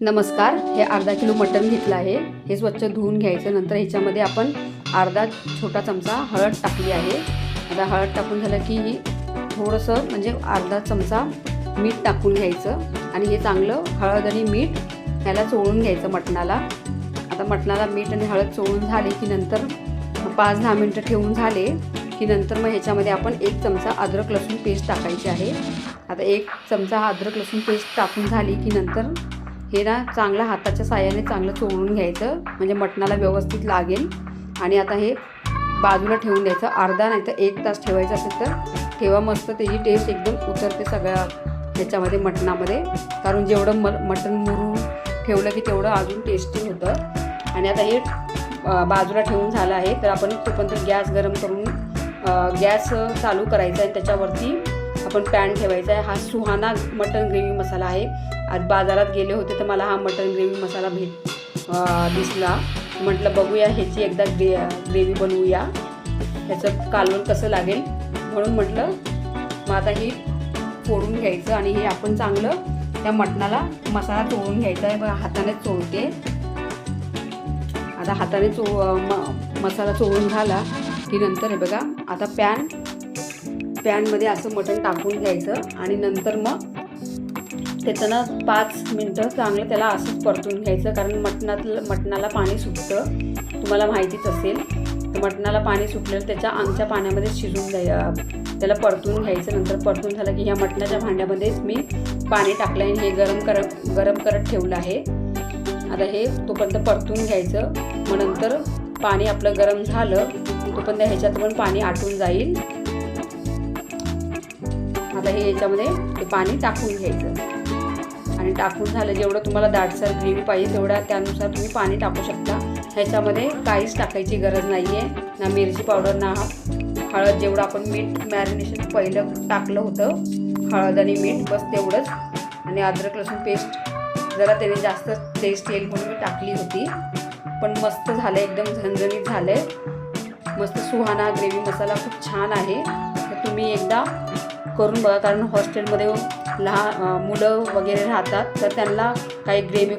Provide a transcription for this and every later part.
नमस्कार हे अर्धा किलो मटण घेतलं आहे. हे स्वच्छ धुवून घ्यायचं नंतर ह्याच्यामध्ये आपण अर्धा छोटा चमचा हळद टाकली आहे. आता हळद टाकून झालं की ही थोडंसं म्हणजे अर्धा चमचा मीठ टाकून घ्यायचं आणि हे चांगलं हळद आणि मीठ ह्याला चोळून घ्यायचं मटणाला. आता मटणाला मीठ आणि हळद चोळून झाली की नंतर पाच दहा मिनटं ठेवून झाले की नंतर मग ह्याच्यामध्ये आपण एक चमचा अद्रक लसूण पेस्ट टाकायची आहे. आता एक चमचा हा अद्रक लसूण पेस्ट टाकून झाली की नंतर हे ना चांगलं हाताच्या साह्याने चांगलं चोळून घ्यायचं. म्हणजे मटणाला व्यवस्थित लागेल. आणि आता हे बाजूला ठेवून द्यायचं. अर्धा नाही तर एक तास ठेवायचं असेल तर ठेवा मस्त. त्याची टेस्ट एकदम उतरते सगळ्या ह्याच्यामध्ये मटणामध्ये. कारण जेवढं म मटण मुरून ठेवलं की तेवढं अजून टेस्टी होतं. आणि आता हे बाजूला ठेवून झालं आहे. तर आपण तोपर्यंत गॅस गरम करून गॅस चालू करायचा आहे. त्याच्यावरती आपण पॅन ठेवायचा आहे. हा सुहाना मटन ग्रेव्ही मसाला आहे. आज बाजारात गेले होते तर मला हा मटन ग्रेव्ही मसाला भेट दिसला. म्हटलं बघूया ह्याची एकदा ग्रे ग्रेव्ही बनवूया. ह्याचं कालवण कसं लागेल? म्हणून म्हटलं मग आता हे फोडून घ्यायचं आणि हे आपण चांगलं त्या मटणाला मसाला चोळून घ्यायचा आहे. हाताने चोळते. आता हाताने चो म मसाला चोळून झाला की नंतर हे बघा आता पॅन पॅनमध्ये असं मटण टाकून घ्यायचं आणि नंतर मग त्याच्यानं पाच मिनटं चांगलं त्याला असंच परतून घ्यायचं कारण मटणातलं मटणाला पाणी सुटतं. तुम्हाला माहितीच असेल. तर मटणाला पाणी सुटलेलं त्याच्या आमच्या पाण्यामध्ये शिजून द्या त्याला परतून घ्यायचं. नंतर परतून झालं की ह्या मटणाच्या भांड्यामध्येच मी पाणी टाकलं आणि हे गरम कर गरम करत ठेवलं आहे. आता हे तोपर्यंत परतून घ्यायचं. मग नंतर पाणी आपलं गरम झालं तोपर्यंत ह्याच्यात पण पाणी आटून जाईल. आता हे याच्यामध्ये ते पाणी टाकून घ्यायचं. आणि टाकून झालं जेवढं तुम्हाला दाटसर ग्रेव्ही पाहिजे तेवढ्या त्यानुसार तुम्ही पाणी टाकू शकता. ह्याच्यामध्ये काहीच टाकायची गरज नाही आहे ना मिरची पावडर ना हळद जेवढं आपण मीठ मॅरिनेशन पहिलं टाकलं होतं. हळद आणि मीठ बस तेवढंच. आणि अद्रक लसूण पेस्ट जरा त्याने जास्त टेस्ट येईल म्हणून मी टाकली होती. पण मस्त झालं एकदम झणझणीत झालं आहे मस्त सुहाना ग्रेव्ही मसाला खूप छान आहे. तर तुम्ही एकदा करून बघा कारण हॉस्टेलमध्ये लहान मुलं वगैरे राहतात तर त्यांना काही ग्रेव्ही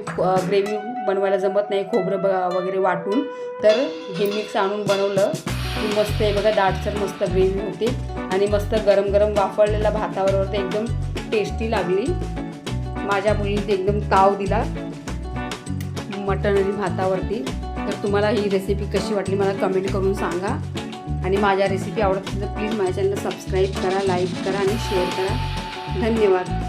ग्रेव्ही बनवायला जमत नाही खोबरं ब वगैरे वाटून. तर हे मिक्स आणून बनवलं. की मस्त आहे बघा दाटसर मस्त ग्रेव्ही होते. आणि मस्त गरम गरम वाफळलेल्या भाताबरोबर तर एकदम टेस्टी लागली. माझ्या मुलीने एकदम ताव दिला मटण आणि भातावरती. तर तुम्हाला ही रेसिपी कशी वाटली मला कमेंट करून सांगा. आणि माझ्या रेसिपी आवडत असेल तर प्लीज माझ्या चॅनलला सबस्क्राईब करा लाईक करा आणि शेअर करा. धन्यवाद.